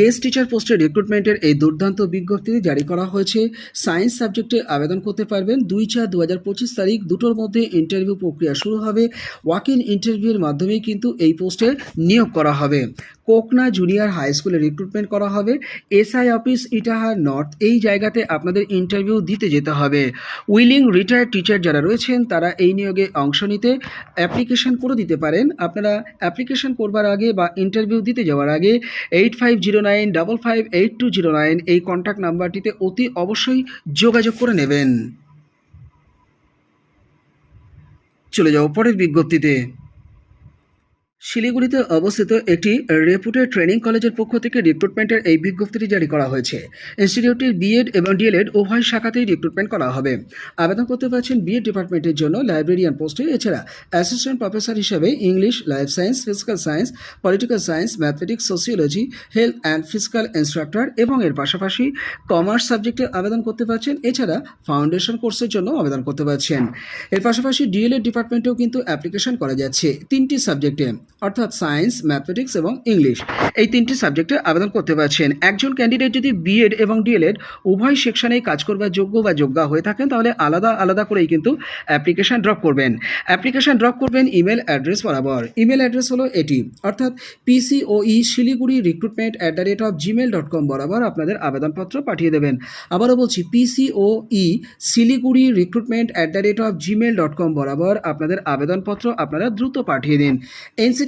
Guest teacher পোস্টে রিক্রুটমেন্টের এই দুর্দান্ত বিজ্ঞপ্তি জারি করা হয়েছে। সায়েন্স সাবজেক্টে আবেদন করতে পারবেন দুই চার দু তারিখ দুটোর মধ্যে ইন্টারভিউ প্রক্রিয়া শুরু হবে। ওয়াক ইন ইন্টারভিউর মাধ্যমেই কিন্তু এই পোস্টে নিয়োগ করা হবে। কোকনা জুনিয়র হাই স্কুলে রিক্রুটমেন্ট করা হবে। এসআই অফিস ইটাহার নর্থ এই জায়গাতে আপনাদের ইন্টারভিউ দিতে যেতে হবে। উইলিং রিটায়ার্ড টিচার যারা রয়েছেন, তারা এই নিয়োগে অংশ নিতে অ্যাপ্লিকেশন করে দিতে পারেন। আপনারা অ্যাপ্লিকেশন করবার আগে বা ইন্টারভিউ দিতে যাওয়ার আগে eight five zero nine double five eight two zero nine এই কন্ট্যাক্ট নাম্বারটিতে অতি অবশ্যই যোগাযোগ করে নেবেন। চলে যাও পরের বিজ্ঞপ্তিতে। শিলিগুড়িতে অবস্থিত একটি রেপুটেড ট্রেনিং কলেজের পক্ষ থেকে রিক্রুটমেন্টের এই বিজ্ঞপ্তিটি জারি করা হয়েছে। ইনস্টিটিউটটির বিএড এবং ডিএলএড উভয় শাখাতেই রিক্রুটমেন্ট করা হবে। আবেদন করতে পারছেন বিএড ডিপার্টমেন্টের জন্য লাইব্রেরিয়ান পোস্টে এছাড়া অ্যাসিস্ট্যান্ট প্রফেসর হিসেবে English life science physical science political science mathematics sociology health and physical instructor এবং এর পাশাপাশি কমার্স সাবজেক্টে আবেদন করতে পারছেন এছাড়া ফাউন্ডেশন কোর্সের জন্য আবেদন করতে পারছেন এর পাশাপাশি ডিএলএড ডিপার্টমেন্টেও কিন্তু অ্যাপ্লিকেশন করা যাচ্ছে তিনটি সাবজেক্টে অর্থাৎ সায়েন্স, ম্যাথমেটিক্স এবং ইংলিশ। এই তিনটি সাবজেক্টে আবেদন করতে পারছেন। একজন ক্যান্ডিডেট যদি বিএড এবং ডিএলএড উভয় সেকশনেই কাজ করবার যোগ্য বা যোগ্যা হয়ে থাকেন, তাহলে আলাদা আলাদা করেই কিন্তু অ্যাপ্লিকেশন ড্রপ করবেন। অ্যাপ্লিকেশন ড্রপ করবেন ইমেল অ্যাড্রেস বরাবর। ইমেল অ্যাড্রেস হলো এটি। অর্থাৎ PCOE Siliguri recruitment at the rate of Gmail dot com বরাবর আপনাদের আবেদনপত্র পাঠিয়ে দেবেন। আবারও বলছি PCOE Siliguri recruitment at the rate of Gmail dot com বরাবর আপনাদের আবেদনপত্র আপনারা দ্রুত পাঠিয়ে দিন।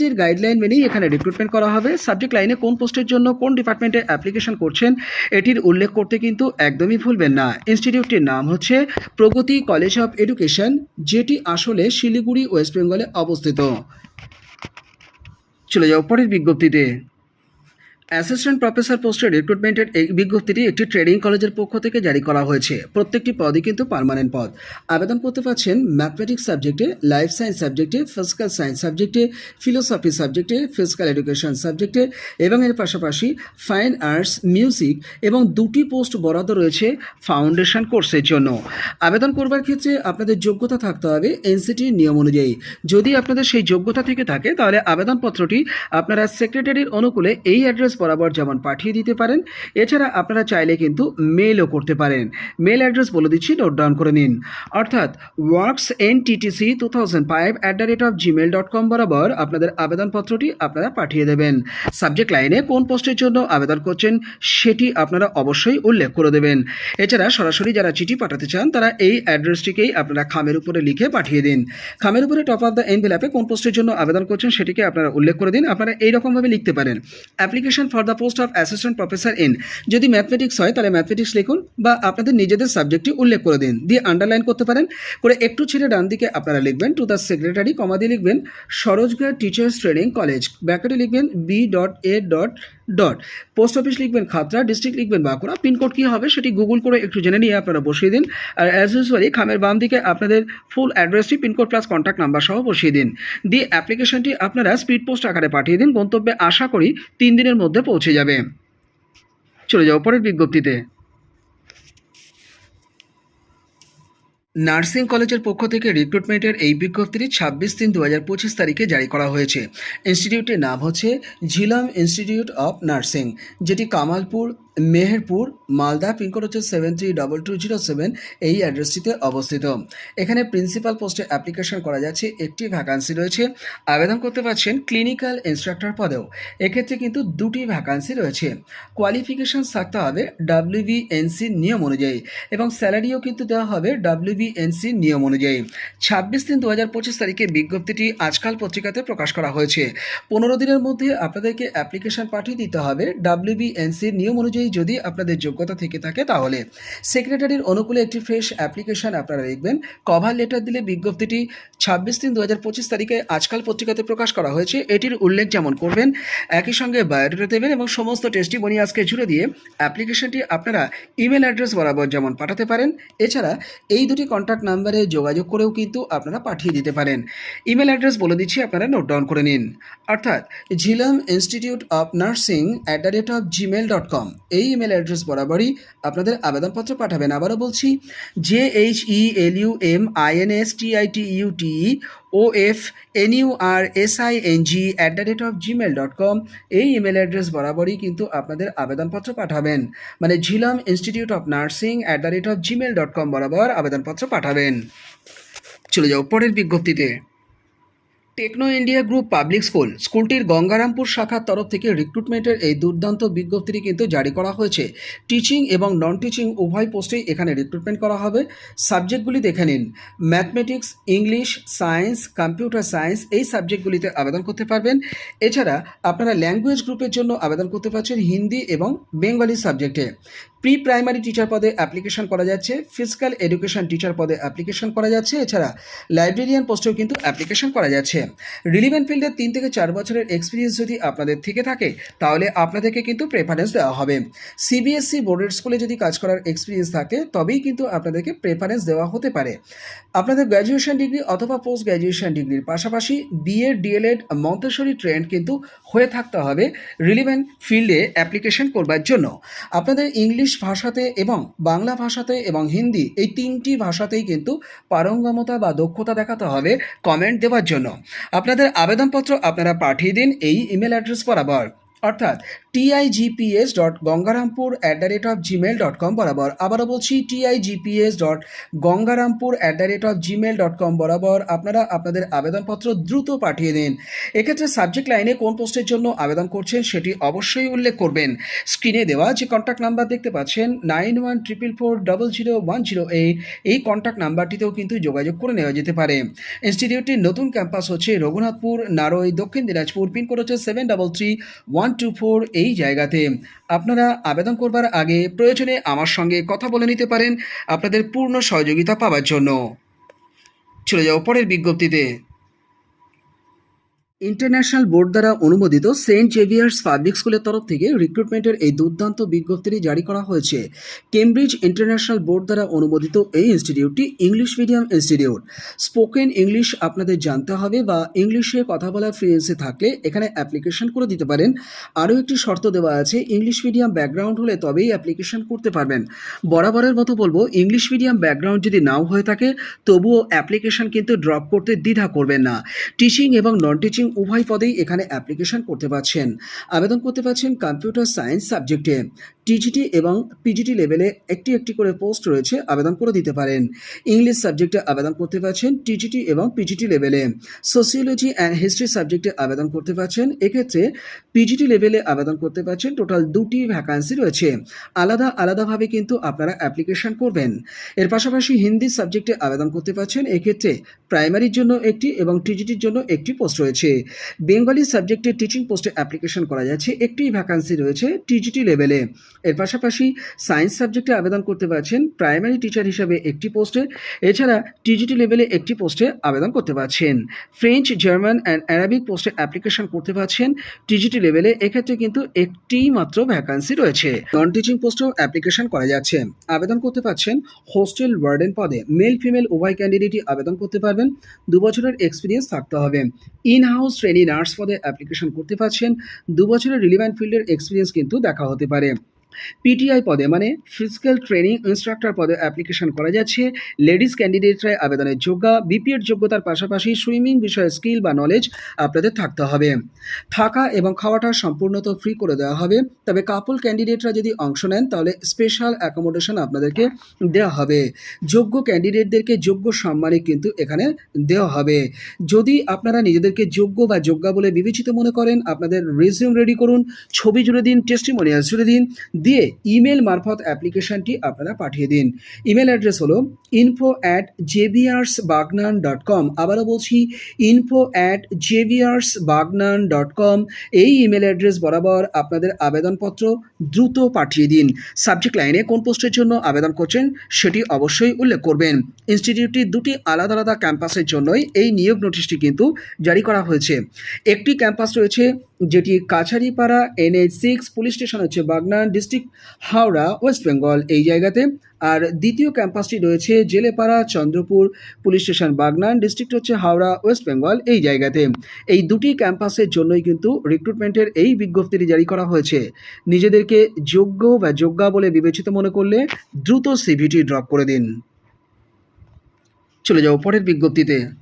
এনসিটির গাইডলাইন মেনেই এখানে রিক্রুটমেন্ট করা হবে। সাবজেক্ট লাইনে কোন পোস্টের জন্য কোন ডিপার্টমেন্টে অ্যাপ্লিকেশন করছেন এটির উল্লেখ করতে কিন্তু একদমই ভুলবেন না। ইনস্টিটিউটটির নাম হচ্ছে প্রগতি কলেজ অফ এডুকেশন যেটি আসলে শিলিগুড়ি ওয়েস্ট বেঙ্গলে অবস্থিত। চলে যাও পরের বিজ্ঞপ্তিতে। অ্যাসিস্ট্যান্ট প্রফেসর পোস্টের রিক্রুটমেন্টের এই বিজ্ঞপ্তিটি একটি ট্রেনিং কলেজের পক্ষ থেকে জারি করা হয়েছে। প্রত্যেকটি পদই কিন্তু পার্মানেন্ট পদ। আবেদন করতে পারছেন ম্যাথমেটিক্স সাবজেক্টে লাইফ সায়েন্স সাবজেক্টে ফিজিক্যাল সায়েন্স সাবজেক্টে ফিলোসফি সাবজেক্টে ফিজিক্যাল এডুকেশন সাবজেক্টে এবং এর পাশাপাশি ফাইন আর্টস মিউজিক এবং দুটি পোস্ট বরাদ্দ রয়েছে ফাউন্ডেশন কোর্সের জন্য। আবেদন করবার ক্ষেত্রে আপনাদের যোগ্যতা থাকতে হবে এনসিটির নিয়ম অনুযায়ী। যদি আপনাদের সেই যোগ্যতা থেকে থাকে, তাহলে আবেদনপত্রটি আপনারা সেক্রেটারির অনুকূলে এই অ্যাড্রেস বরাবর যেমন পাঠিয়ে দিতে পারেন। এছাড়া আপনারা চাইলে কিন্তু মেলও করতে পারেন। মেল অ্যাড্রেস বলে দিচ্ছি নোট ডাউন করে নিন। অর্থাৎ works N TTC two thousand five at the rate of Gmail dot com বরাবর আপনাদের আবেদনপত্রটি আপনারা পাঠিয়ে দেবেন। সাবজেক্ট লাইনে কোন পোস্টের জন্য আবেদন করছেন সেটি আপনারা অবশ্যই উল্লেখ করে দেবেন। এছাড়া সরাসরি যারা চিঠি পাঠাতে চান, তারা এই অ্যাড্রেসটিকেই আপনারা খামের উপরে লিখে পাঠিয়ে দিন। খামের উপরে টপ অফ দ্য এনভেলাপে কোন পোস্টের জন্য আবেদন করছেন সেটিকে আপনারা উল্লেখ করে দিন। আপনারা এইরকমভাবে লিখতে পারেন। Application for the post of assistant professor in যদি ম্যাথমেটিক্স হয়, তাহলে ম্যাথমেটিক্স লিখুন বা আপনাদের নিজেদের সাবজেক্টটি উল্লেখ করে দিন। দিয়ে আন্ডারলাইন করতে পারেন। করে একটু ছেড়ে ডান দিকে আপনারা লিখবেন। টু দ্য সেক্রেটারি কমা দিয়ে লিখবেন সরোজগার টিচার্স ট্রেনিং কলেজ ব্যাকেটে লিখবেন B dot A dot dot post office লিখবেন খাতরা ডিস্ট্রিক্ট লিখবেন বাঁকুড়া। পিনকোড কী হবে সেটি গুগল করে একটু জেনে নিয়ে আপনারা বসিয়ে দিন। আর অ্যাজ ইউজুয়ালি খামের বাম দিকে আপনাদের ফুল অ্যাড্রেসটি পিনকোড প্লাস কন্ট্যাক্ট নাম্বার সহ বসিয়ে দিন। দিয়ে অ্যাপ্লিকেশনটি আপনারা স্পিড পোস্ট আকারে পাঠিয়ে দিন। গন্তব্যে আশা করি তিন দিনের মধ্যে পৌঁছে যাবে। চলে যাও পরের বিজ্ঞপ্তিতে। নার্সিং কলেজের পক্ষ থেকে রিক্রুটমেন্টের এই বিজ্ঞপ্তিটি ছাব্বিশ তিন দু হাজার পঁচিশ তারিখে জারি করা হয়েছে। ইনস্টিটিউটের নাম হচ্ছে ঝিলাম ইনস্টিটিউট অফ নার্সিং যেটি কামালপুর মেহেরপুর, মালদা পিনকোড হচ্ছে seven three double two zero seven এই অ্যাড্রেসটিতে অবস্থিত। এখানে প্রিন্সিপাল পোস্টে অ্যাপ্লিকেশন করা যাচ্ছে, একটি ভ্যাকান্সি রয়েছে। আবেদন করতে পারছেন ক্লিনিক্যাল ইনস্ট্রাক্টর পদেও। এক্ষেত্রে কিন্তু দুটি ভ্যাকান্সি রয়েছে। কোয়ালিফিকেশান থাকতে হবে ডাব্লিউবিএনসির নিয়ম অনুযায়ী এবং স্যালারিও কিন্তু দেওয়া হবে ডাব্লিউবিএনসির নিয়ম অনুযায়ী। ছাব্বিশ তিন দু হাজার পঁচিশ তারিখে বিজ্ঞপ্তিটি আজকাল পত্রিকাতে প্রকাশ করা হয়েছে। পনেরো দিনের মধ্যে আপনাদেরকে অ্যাপ্লিকেশন পাঠিয়ে দিতে হবে ডাব্লিউবিএনসির নিয়ম অনুযায়ী যদি আপনাদের যোগ্যতা থেকে থাকে তাহলে সেক্রেটারির অনুকূলে একটি ফ্রেশ অ্যাপ্লিকেশন আপনারা লিখবেন। কভার লেটার দিলে বিজ্ঞপ্তিটি ছাব্বিশ তিন দু হাজার পঁচিশ তারিখে আজকাল পত্রিকাতে প্রকাশ করা হয়েছে। এটির উল্লেখ যেমন করবেন, একই সঙ্গে বায়োডাটা দেবেন এবং সমস্ত টেস্টিমনি আজকে জুড়ে দিয়ে অ্যাপ্লিকেশনটি আপনারা ইমেল অ্যাড্রেস বরাবর যেমন পাঠাতে পারেন। এছাড়া এই দুটি কন্ট্যাক্ট নাম্বারে যোগাযোগ করেও কিন্তু আপনারা পাঠিয়ে দিতে পারেন। ইমেল অ্যাড্রেস বলে দিচ্ছি, আপনারা নোট ডাউন করে নিন। অর্থাৎ Jhelum institute of nursing at the rate of Gmail dot com এই ইমেল অ্যাড্রেস বরাবরই আপনাদের আবেদনপত্র পাঠাবেন। আবারও বলছি J H E L U M I N S T I T U T O F N U R S I N G at the rate of Gmail dot com এই email address বরাবরই কিন্তু আপনাদের আবেদনপত্র পাঠাবেন। মানে Jhelum institute of nursing at the rate of Gmail dot com বরাবর আবেদনপত্র পাঠাবেন। চলে যাও পরের বিজ্ঞপ্তিতে। Techno India group public school, স্কুলটির গঙ্গারামপুর শাখার তরফ থেকে রিক্রুটমেন্টের এই দুর্দান্ত বিজ্ঞপ্তিটি কিন্তু জারি করা হয়েছে। টিচিং এবং নন টিচিং উভয় পোস্টেই এখানে রিক্রুটমেন্ট করা হবে। সাবজেক্টগুলি দেখে নিন। Mathematics English science computer science এই সাবজেক্টগুলিতে আবেদন করতে পারবেন। এছাড়া আপনারা ল্যাঙ্গুয়েজ গ্রুপের জন্য আবেদন করতে পারছেন হিন্দি এবং বেঙ্গলি সাবজেক্টে প্রি প্রাইমারি টিচার পদে অ্যাপ্লিকেশন করা যাচ্ছে ফিজিক্যাল এডুকেশন টিচার পদে অ্যাপ্লিকেশন করা যাচ্ছে, এছাড়া লাইব্রেরিয়ান পোস্টেও কিন্তু অ্যাপ্লিকেশন করা যাচ্ছে। রিলিভেন্ট ফিল্ডে তিন থেকে চার বছরের এক্সপিরিয়েন্স যদি আপনাদের থেকে থাকে, তাহলে আপনাদেরকে কিন্তু প্রেফারেন্স দেওয়া হবে। সিবিএসসি বোর্ডের স্কুলে যদি কাজ করার এক্সপিরিয়েন্স থাকে, তবেই কিন্তু আপনাদেরকে প্রেফারেন্স দেওয়া হতে পারে। আপনাদের গ্র্যাজুয়েশন ডিগ্রি অথবা পোস্ট গ্র্যাজুয়েশন ডিগ্রির পাশাপাশি বিএড ডিএলএড মন্তেশ্বরী ট্রেন্ড কিন্তু হয়ে থাকতে হবে রিলিভেন্ট ফিল্ডে অ্যাপ্লিকেশন করবার জন্য। আপনাদের ইংলিশ ভাষাতে এবং বাংলা ভাষাতে এবং হিন্দি এই তিনটি ভাষাতেই কিন্তু পারঙ্গমতা বা দক্ষতা দেখাতে হবে কমেন্ট দেওয়ার জন্য। আপনাদের আবেদনপত্র আপনারা পাঠিয়ে দিন, এই ইমেল অ্যাড্রেস বরাবর। অর্থাৎ TIGPS dot Gangarampur at the rate of Gmail dot com বরাবর। আবারও বলছি, TIGPS dot Gangarampur at the rate of Gmail dot com বরাবর। আপনারা আপনাদের আবেদনপত্র দ্রুত পাঠিয়ে দিন। এক্ষেত্রে সাবজেক্ট লাইনে কোন পোস্টের জন্য আবেদন করছেন সেটি অবশ্যই উল্লেখ করবেন। স্ক্রিনে দেওয়া যে কন্ট্যাক্ট নাম্বার দেখতে পাচ্ছেন, nine one triple four double zero one zero eight. এই কন্ট্যাক্ট নাম্বারটিতেও কিন্তু যোগাযোগ করে নেওয়া যেতে পারে। ইনস্টিটিউটটির নতুন ক্যাম্পাস হচ্ছে রঘুনাথপুর, নারই, দক্ষিণ দিনাজপুর, পিনকোড হচ্ছে seven double three one two four এই জায়গাতে আপনারা আবেদন করবার আগে প্রয়োজনে আমার সঙ্গে কথা বলে নিতে পারেন আপনাদের পূর্ণ সহযোগিতা পাওয়ার জন্য। চলে যাও পরের বিজ্ঞপ্তিতে। ইন্টারন্যাশনাল বোর্ড দ্বারা অনুমোদিত সেন্ট জেভিয়ার্স পাবলিক স্কুলের তরফ থেকে রিক্রুটমেন্টের এই দুর্দান্ত বিজ্ঞপ্তিটি জারি করা হয়েছে। কেমব্রিজ ইন্টারন্যাশনাল বোর্ড দ্বারা অনুমোদিত এই ইনস্টিটিউটটি English medium institute spoken English আপনাদের জানতে হবে বা ইংলিশে কথা বলার ফ্লুয়েন্সি থাকলে এখানে অ্যাপ্লিকেশন করে দিতে পারেন। আরও একটি শর্ত দেওয়া আছে ইংলিশ মিডিয়াম ব্যাকগ্রাউন্ড হলে তবেই অ্যাপ্লিকেশন করতে পারবেন। বরাবরের মতো বলব ইংলিশ মিডিয়াম ব্যাকগ্রাউন্ড যদি নাও হয়ে থাকে, তবুও অ্যাপ্লিকেশন কিন্তু ড্রপ করতে দ্বিধা করবেন না। টিচিং এবং নন টিচিং উভয় পদেই এখানে অ্যাপ্লিকেশন করতে পারছেন। আবেদন করতে পারছেন কম্পিউটার সায়েন্স সাবজেক্টে টিজিটি এবং পিজিটি লেভেলে একটি একটি করে পোস্ট রয়েছে, আবেদন করে দিতে পারেন। ইংলিশ সাবজেক্টে আবেদন করতে পারছেন টিজিটি এবং পিজিটি লেভেলে সোসিওলজি অ্যান্ড হিস্ট্রি সাবজেক্টে আবেদন করতে পারছেন, এক্ষেত্রে পিজিটি লেভেলে আবেদন করতে পারছেন টোটাল দুটি ভ্যাকান্সি রয়েছে। আলাদা আলাদাভাবে কিন্তু আপনারা অ্যাপ্লিকেশন করবেন। এর পাশাপাশি হিন্দি সাবজেক্টে আবেদন করতে পারছেন, এক্ষেত্রে প্রাইমারির জন্য একটি এবং টিজিটির জন্য একটি পোস্ট রয়েছে। বেঙ্গলি সাবজেক্টে টিচিং পোস্টে অ্যাপ্লিকেশন করা যাচ্ছে, একটি ভ্যাকান্সি রয়েছে টিজিটি লেভেলে এর পাশাপাশি সায়েন্স সাবজেক্টে আবেদন করতে পারছেন প্রাইমারি টিচার হিসাবে একটি পোস্টে, এছাড়া টিজিটি লেভেলে একটি পোস্টে আবেদন করতে পারছেন। ফ্রেঞ্চ, জার্মান অ্যান্ড অ্যারাবিক পোস্টে অ্যাপ্লিকেশন করতে পারছেন। টিজিটি লেভেলে এক্ষেত্রে কিন্তু একটি মাত্র ভ্যাকান্সি রয়েছে। নন টিচিং পোস্টেও অ্যাপ্লিকেশন করা যাচ্ছে। আবেদন করতে পারছেন হোস্টেল ওয়ার্ডেন পদে। মেল, ফিমেল, উভয় ক্যান্ডিডেটই আবেদন করতে পারবেন। দু বছরের এক্সপিরিয়েন্স থাকতে হবে। ইন হাউস ট্রেনি নার্স পদে অ্যাপ্লিকেশন করতে পারছেন। দু বছরের রিলিভেন্ট ফিল্ডের এক্সপিরিয়েন্স কিন্তু দেখা হতে পারে। পিটিআই পদে মানে ফিজিক্যাল ট্রেনিং ইনস্ট্রাক্টর পদে অ্যাপ্লিকেশন করা যাচ্ছে। লেডিস ক্যান্ডিডেটরা আবেদনের যোগ্যা বিপিএড যোগ্যতার পাশাপাশি সুইমিং বিষয়ে স্কিল বা নলেজ আপনাদের থাকতে হবে। থাকা এবং খাওয়াটা সম্পূর্ণত ফ্রি করে দেওয়া হবে। তবে কাপল ক্যান্ডিডেটরা যদি অংশ নেন, তাহলে স্পেশাল অ্যাকোমোডেশন আপনাদেরকে দেওয়া হবে। যোগ্য ক্যান্ডিডেটদেরকে যোগ্য সম্মানে কিন্তু এখানে দেওয়া হবে। যদি আপনারা নিজেদেরকে যোগ্য বা যোগ্যা বলে বিবেচিত মনে করেন, আপনাদের রেজিউম রেডি করুন, ছবি জুড়ে দিন টেস্টিমোনিয়াল জুড়ে দিন দিয়ে ইমেল মারফত অ্যাপ্লিকেশনটি আপনারা পাঠিয়ে দিন। ইমেল অ্যাড্রেস হলো info at Xaviers Bagnan dot com আবারও বলছি info at Xaviers Bagnan dot com এই ইমেল অ্যাড্রেস বরাবর আপনাদের আবেদনপত্র দ্রুত পাঠিয়ে দিন। সাবজেক্ট লাইনে কোন পোস্টের জন্য আবেদন করছেন সেটি অবশ্যই উল্লেখ করবেন। ইনস্টিটিউটটি দুটি আলাদা আলাদা ক্যাম্পাসের জন্যই এই নিয়োগ নোটিশটি কিন্তু জারি করা হয়েছে। একটি ক্যাম্পাস রয়েছে যেটি Kachharipara NH six police station হচ্ছে বাগনান ডিস্ট্রিক্ট হাওড়া, ওয়েস্ট বেঙ্গল এই জায়গাতে। আর দ্বিতীয় ক্যাম্পাসটি রয়েছে Jelepara, Chandrapur police station, Bagnan district হচ্ছে হাওড়া, ওয়েস্ট বেঙ্গল এই জায়গাতে। এই দুটি ক্যাম্পাসের জন্যই কিন্তু রিক্রুটমেন্টের এই বিজ্ঞপ্তিটি জারি করা হয়েছে। নিজেদেরকে যোগ্য বা যোগ্যা বলে বিবেচিত মনে করলে দ্রুত সিভিটি ড্রপ করে দিন। চলে যাও পরের বিজ্ঞপ্তিতে।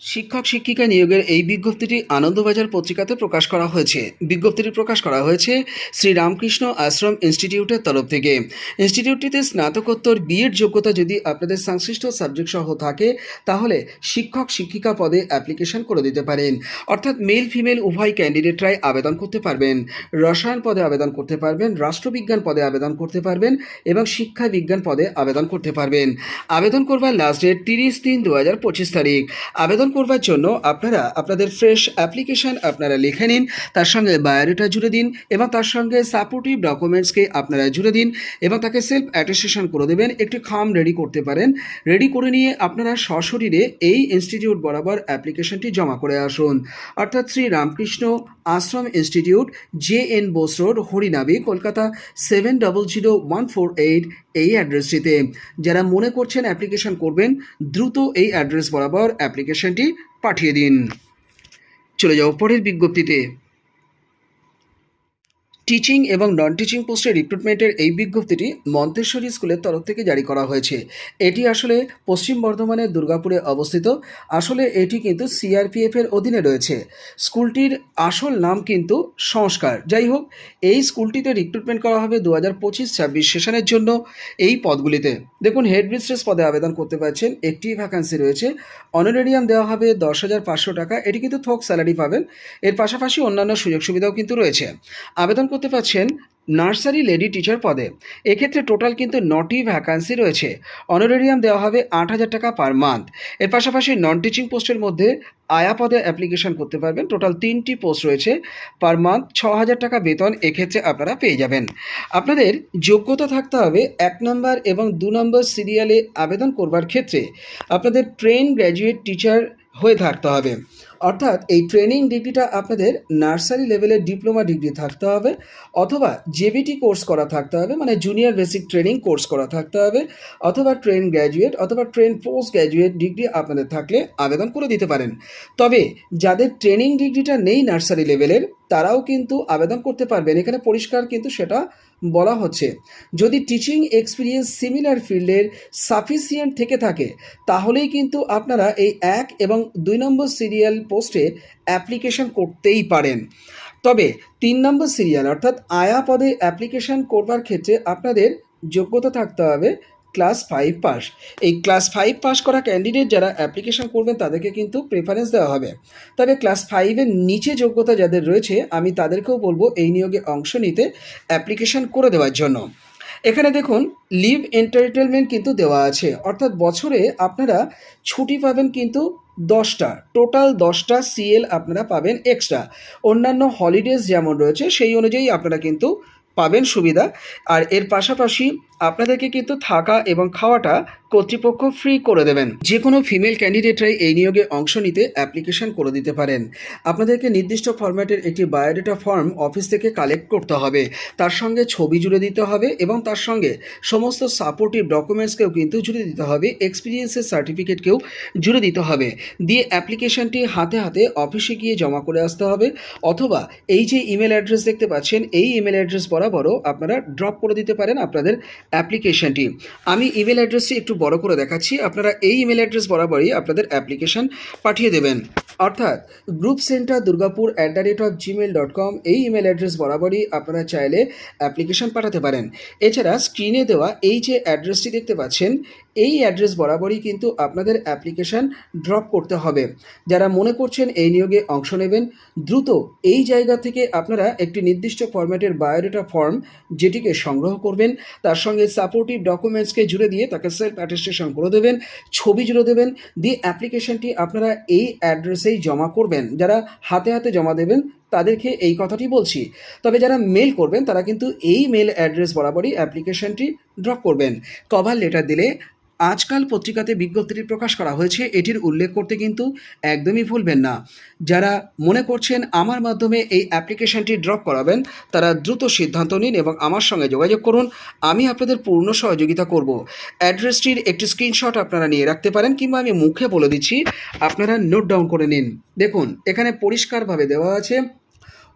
শিক্ষক শিক্ষিকা নিয়োগের এই বিজ্ঞপ্তিটি আনন্দবাজার পত্রিকাতে প্রকাশ করা হয়েছে। বিজ্ঞপ্তিটি প্রকাশ করা হয়েছে শ্রী রামকৃষ্ণ আশ্রম ইনস্টিটিউটের তরফ থেকে। ইনস্টিটিউটটিতে স্নাতকোত্তর বিএড যোগ্যতা যদি আপনাদের সংশ্লিষ্ট সাবজেক্ট সহ থাকে, তাহলে শিক্ষক শিক্ষিকা পদে অ্যাপ্লিকেশন করে দিতে পারেন। অর্থাৎ মেল, ফিমেল, উভয় ক্যান্ডিডেটরাই আবেদন করতে পারবেন। রসায়ন পদে আবেদন করতে পারবেন, রাষ্ট্রবিজ্ঞান পদে আবেদন করতে পারবেন এবং শিক্ষা বিজ্ঞান পদে আবেদন করতে পারবেন। আবেদন করবার লাস্ট ডেট তিরিশ তিন দু তারিখ। আবেদন করবার জন্য আপনারা আপনাদের ফ্রেশ অ্যাপ্লিকেশন আপনারা লিখে নিন, তার সঙ্গে বায়োডাটা জুড়ে দিন এবং তার সঙ্গে সাপোর্টিভ ডকুমেন্টসকে আপনারা জুড়ে দিন এবং তাকে সেলফ অ্যাটেস্টেশন করে দেবেন, একটি খাম রেডি করতে পারেন। রেডি করে নিয়ে আপনারা সশরীরে এই ইনস্টিটিউট বরাবর অ্যাপ্লিকেশনটি জমা করে আসুন। অর্থাৎ Shri Ramakrishna Ashram institute J N Bose road Harinabi, Kolkata seven double zero one four eight এই অ্যাড্রেসটিতে। যারা মনে করছেন অ্যাপ্লিকেশন করবেন, দ্রুত এই অ্যাড্রেস বরাবর অ্যাপ্লিকেশনটি পাঠিয়ে দিন। চলে যাও পরের বিজ্ঞপ্তিতে। টিচিং এবং নন টিচিং পোস্টে রিক্রুটমেন্টের এই বিজ্ঞপ্তিটি মন্তেশ্বরী স্কুলের তরফ থেকে জারি করা হয়েছে। এটি আসলে পশ্চিম বর্ধমানের দুর্গাপুরে অবস্থিত। আসলে এটি কিন্তু সিআরপিএফ এর অধীনে রয়েছে। স্কুলটির আসল নাম কিন্তু সংস্কার। যাই হোক, এই স্কুলটিতে রিক্রুটমেন্ট করা হবে দু হাজার পঁচিশ ছাব্বিশ সেশনের জন্য এই পদগুলিতে। দেখুন হেড মিস্ট্রেস পদে আবেদন করতে পারছেন, একটি ভ্যাকান্সি রয়েছে। অনারেরিয়াম দেওয়া হবে দশ হাজার পাঁচশো টাকা। এটি কিন্তু থোক স্যালারি পাবেন। এর পাশাপাশি অন্যান্য সুযোগ সুবিধাও কিন্তু রয়েছে। আবেদন করতে পারছেন নার্সারি লেডি টিচার পদে। এক্ষেত্রে টোটাল কিন্তু নটি ভ্যাকান্সি রয়েছে। অনারেরিয়াম দেওয়া হবে আট হাজার টাকা পার মান্থ এর পাশাপাশি নন টিচিং পোস্টের মধ্যে আয়া পদে অ্যাপ্লিকেশন করতে পারবেন। টোটাল তিনটি পোস্ট রয়েছে পার মান্থ ছ হাজার টাকা বেতন এক্ষেত্রে আপনারা পেয়ে যাবেন। আপনাদের যোগ্যতা থাকতে হবে এক নম্বর এবং দু নম্বর সিরিয়ালে আবেদন করবার ক্ষেত্রে আপনাদের ট্রেন গ্র্যাজুয়েট টিচার হয়ে থাকতে হবে। অর্থাৎ এই ট্রেনিং ডিগ্রিটা আপনাদের নার্সারি লেভেলের ডিপ্লোমা ডিগ্রি থাকতে হবে, অথবা জেবিটি কোর্স করা থাকতে হবে মানে জুনিয়র বেসিক ট্রেনিং কোর্স করা থাকতে হবে, অথবা ট্রেন গ্র্যাজুয়েট অথবা ট্রেন পোস্ট গ্র্যাজুয়েট ডিগ্রি আপনাদের থাকলে আবেদন করে দিতে পারেন। তবে যাদের ট্রেনিং ডিগ্রিটা নেই নার্সারি লেভেলের তারাও কিন্তু আবেদন করতে পারবেন। এখানে পরিষ্কার কিন্তু সেটা বলা হচ্ছে, যদি টিচিং এক্সপিরিয়েন্স সিমিলার ফিল্ডের সাফিসিয়েন্ট থেকে থাকে, তাহলেই কিন্তু আপনারা এই এক এবং দুই নম্বর সিরিয়াল পোস্টে অ্যাপ্লিকেশন করতেই পারেন। তবে তিন নম্বর সিরিয়াল অর্থাৎ আয়া পদে অ্যাপ্লিকেশন করবার ক্ষেত্রে আপনাদের যোগ্যতা থাকতে হবে ক্লাস ফাইভ পাস। এই ক্লাস ফাইভ পাস করা ক্যান্ডিডেট যারা অ্যাপ্লিকেশন করবেন, তাদেরকে কিন্তু প্রেফারেন্স দেওয়া হবে। তবে ক্লাস ফাইভের নিচে যোগ্যতা যাদের রয়েছে, আমি তাদেরকেও বলব এই নিয়োগে অংশ নিতে অ্যাপ্লিকেশন করে দেওয়ার জন্য। এখানে দেখুন লিভ এন্টারটেনমেন্ট কিন্তু দেওয়া আছে। অর্থাৎ বছরে আপনারা ছুটি পাবেন কিন্তু দশটা। টোটাল দশটা সিএল আপনারা পাবেন এক্সট্রা অন্যান্য হলিডেজ যেমন রয়েছে, সেই অনুযায়ী আপনারা কিন্তু পাবেন সুবিধা। আর এর পাশাপাশি আপনাদেরকে কিন্তু থাকা এবং খাওয়াটা কর্তৃপক্ষ ফ্রি করে দেবেন। যে কোনো ফিমেল ক্যান্ডিডেটরাই এই নিয়োগে অংশ নিতে অ্যাপ্লিকেশন করে দিতে পারেন। আপনাদেরকে নির্দিষ্ট ফরম্যাটের একটি বায়োডেটা ফর্ম অফিস থেকে কালেক্ট করতে হবে। তার সঙ্গে ছবি জুড়ে দিতে হবে এবং তার সঙ্গে সমস্ত সাপোর্টিভ ডকুমেন্টসকেও কিন্তু জুড়ে দিতে হবে। এক্সপিরিয়েন্সের সার্টিফিকেটকেও জুড়ে দিতে হবে। দিয়ে অ্যাপ্লিকেশনটি হাতে হাতে অফিসে গিয়ে জমা করে আসতে হবে। অথবা এই যে ইমেল অ্যাড্রেস দেখতে পাচ্ছেন, এই ইমেল অ্যাড্রেস বরাবরও আপনারা ড্রপ করে দিতে পারেন আপনাদের অ্যাপ্লিকেশনটি। আমি ইমেল অ্যাড্রেসটি একটু বড় করে দেখাচ্ছি। আপনারা এই ইমেল অ্যাড্রেস বরাবরই আপনাদের অ্যাপ্লিকেশন পাঠিয়ে দেবেন। অর্থাৎ group centre Durgapur at the rate of Gmail dot com এই ইমেল অ্যাড্রেস বরাবরই আপনারা চাইলে অ্যাপ্লিকেশন পাঠাতে পারেন। এছাড়া স্ক্রিনে দেওয়া এই যে অ্যাড্রেসটি দেখতে পাচ্ছেন, এই অ্যাড্রেস বরাবরই কিন্তু আপনাদের অ্যাপ্লিকেশন ড্রপ করতে হবে। যারা মনে করছেন এই নিয়োগে অংশ নেবেন, দ্রুত এই জায়গা থেকে আপনারা একটি নির্দিষ্ট ফরম্যাটের বায়োডাটা ফর্ম যেটিকে সংগ্রহ করবেন, তার সঙ্গে সাপোর্টিভ ডকুমেন্টসকে জুড়ে দিয়ে তাকে সেলফ অ্যাটেস্টেশন করে দেবেন, ছবি জুড়ে দেবেন, দিয়ে অ্যাপ্লিকেশনটি আপনারা এই অ্যাড্রেসেই জমা করবেন। যারা হাতে হাতে জমা দেবেন, তাদেরকে এই কথাটি বলছি। তবে যারা মেল করবেন, তারা কিন্তু এই মেল অ্যাড্রেস বরাবরই অ্যাপ্লিকেশনটি ড্রপ করবেন। কভার লেটার দিলে আজকাল পত্রিকাতে বিজ্ঞপ্তিটি প্রকাশ করা হয়েছে, এটির উল্লেখ করতে কিন্তু একদমই ভুলবেন না। যারা মনে করছেন আমার মাধ্যমে এই অ্যাপ্লিকেশনটি ড্রপ করাবেন, তারা দ্রুত সিদ্ধান্ত নিন এবং আমার সঙ্গে যোগাযোগ করুন, আমি আপনাদের পূর্ণ সহযোগিতা করব। অ্যাড্রেসটির একটি স্ক্রিনশট আপনারা নিয়ে রাখতে পারেন কিংবা আমি মুখে বলে দিচ্ছি, আপনারা নোট ডাউন করে নিন। দেখুন, এখানে পরিষ্কারভাবে দেওয়া আছে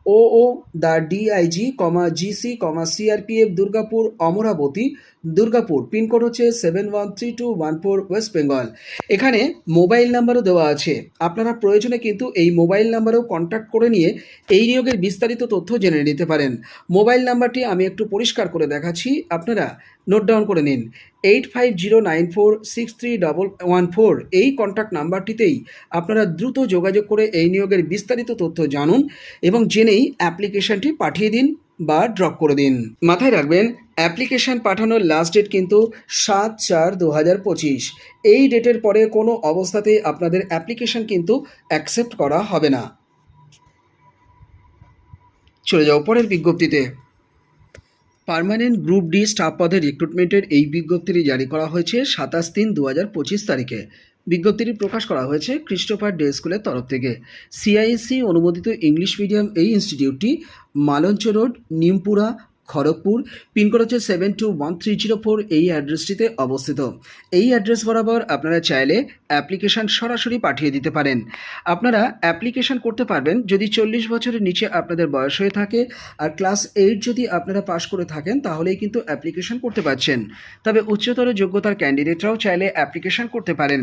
O O the DIG, comma GC, comma CRPF, Durgapur, Amravati Durgapur pincode হচ্ছে seven one three two one four West Bengal. এখানে মোবাইল নাম্বারও দেওয়া আছে। আপনারা প্রয়োজনে কিন্তু এই মোবাইল নাম্বারেও কন্ট্যাক্ট করে নিয়ে এই নিয়োগের বিস্তারিত তথ্য জেনে নিতে পারেন। মোবাইল নাম্বারটি আমি একটু পরিষ্কার করে দেখাচ্ছি। আপনারা নোট ডাউন করে নিন। Eight five zero nine four six three double one four. এই কন্ট্যাক্ট নাম্বারটিতেই আপনারা দ্রুত যোগাযোগ করে এই নিয়োগের বিস্তারিত তথ্য জানুন এবং জেনেই অ্যাপ্লিকেশনটি পাঠিয়ে দিন। বা ড্রপ করে দিন। মাথায় রাখবেন অ্যাপ্লিকেশন পাঠানোর লাস্ট ডেট কিন্তু সাত চার দু হাজার পঁচিশ। এই ডেটের পরে কোনো অবস্থাতেই আপনাদের অ্যাপ্লিকেশন কিন্তু অ্যাকসেপ্ট করা হবে না। চলে যাও পরের বিজ্ঞপ্তিতে। পার্মানেন্ট গ্রুপ ডি স্টাফ পদের রিক্রুটমেন্টের এই বিজ্ঞপ্তিটি জারি করা হয়েছে সাতাশ তিন দু হাজার পঁচিশ তারিখে। বিজ্ঞপ্তিটি প্রকাশ করা হয়েছে ক্রিস্টোফার ডে স্কুলের তরফ থেকে। সিআইএসসি অনুমোদিত ইংলিশ মিডিয়াম এই ইনস্টিটিউটটি মালঞ্চ রোড, নিমপুরা, খড়গপুর, পিনকোড হচ্ছে seven two one three zero four এই অ্যাড্রেসটিতে অবস্থিত। এই অ্যাড্রেস বরাবর আপনারা চাইলে অ্যাপ্লিকেশান সরাসরি পাঠিয়ে দিতে পারেন। আপনারা অ্যাপ্লিকেশান করতে পারবেন যদি চল্লিশ বছরের নিচে আপনাদের বয়স হয়ে থাকে আর ক্লাস এইট যদি আপনারা পাশ করে থাকেন তাহলেই কিন্তু অ্যাপ্লিকেশান করতে পারছেন। তবে উচ্চতর যোগ্যতার ক্যান্ডিডেটরাও চাইলে অ্যাপ্লিকেশান করতে পারেন।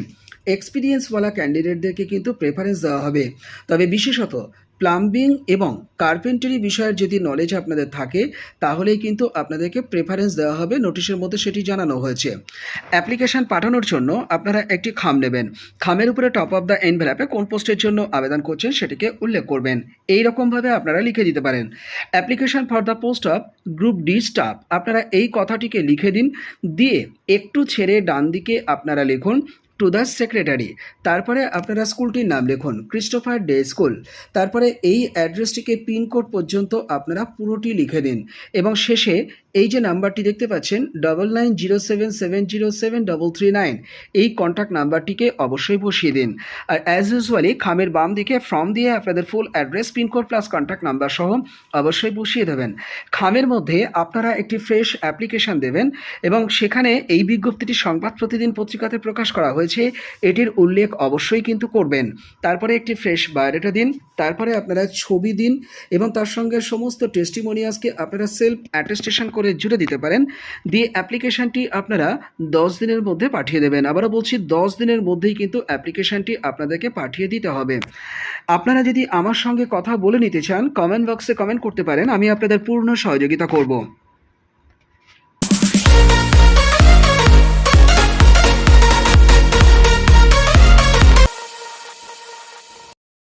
এক্সপিরিয়েন্সওয়ালা ক্যান্ডিডেটদেরকে কিন্তু প্রেফারেন্স দেওয়া হবে। তবে বিশেষত প্লাম্বিং এবং কার্পেন্টারি বিষয়ের যদি নলেজ আপনাদের থাকে, তাহলেই কিন্তু আপনাদেরকে প্রেফারেন্স দেওয়া হবে। নোটিশের মধ্যে সেটি জানানো হয়েছে। অ্যাপ্লিকেশন পাঠানোর জন্য আপনারা একটি খাম নেবেন। খামের উপরে টপ অফ দ্য এনভেলাপে কোন পোস্টের জন্য আবেদন করছেন সেটিকে উল্লেখ করবেন। এই রকমভাবে আপনারা লিখে দিতে পারেন। Application for the post of group D staff আপনারা এই কথাটিকে লিখে দিন। দিয়ে একটু ছেড়ে ডান দিকে আপনারা লিখুন টু দ্য সেক্রেটারি তারপরে আপনারা স্কুলটির নাম লিখুন ক্রিস্টোফার ডে স্কুল তারপরে এই অ্যাড্রেসটিকে পিনকোড পর্যন্ত আপনারা পুরোটি লিখে দিন। এবং শেষে এই যে নাম্বারটি দেখতে পাচ্ছেন double nine zero seven seven zero seven double three nine এই কন্ট্যাক্ট নাম্বারটিকে অবশ্যই বসিয়ে দিন। আর অ্যাজ ইউজুয়ালি খামের বাম দিকে ফর্ম দিয়ে আপনাদের full address pincode plus contact number সহ অবশ্যই বসিয়ে দেবেন। খামের মধ্যে আপনারা একটি ফ্রেশ অ্যাপ্লিকেশন দেবেন এবং সেখানে এই বিজ্ঞপ্তিটি সংবাদ প্রতিদিন পত্রিকাতে প্রকাশ করা হয়েছে, এটির উল্লেখ অবশ্যই কিন্তু করবেন। তারপরে একটি ফ্রেশ বায়োডাটা দিন, তারপরে আপনারা ছবি দিন এবং তার সঙ্গে সমস্ত টেস্টিমোনিয়াসকে আপনারা সেলফ অ্যাটেস্টেশন করে জুড়ে দিতে পারেন। দিয়ে অ্যাপ্লিকেশানটি আপনারা দশ দিনের মধ্যে পাঠিয়ে দেবেন। আবারও বলছি, দশ দিনের মধ্যেই কিন্তু অ্যাপ্লিকেশানটি আপনাদেরকে পাঠিয়ে দিতে হবে। আপনারা যদি আমার সঙ্গে কথা বলে নিতে চান কমেন্ট বক্সে কমেন্ট করতে পারেন। আমি আপনাদের পূর্ণ সহযোগিতা করব।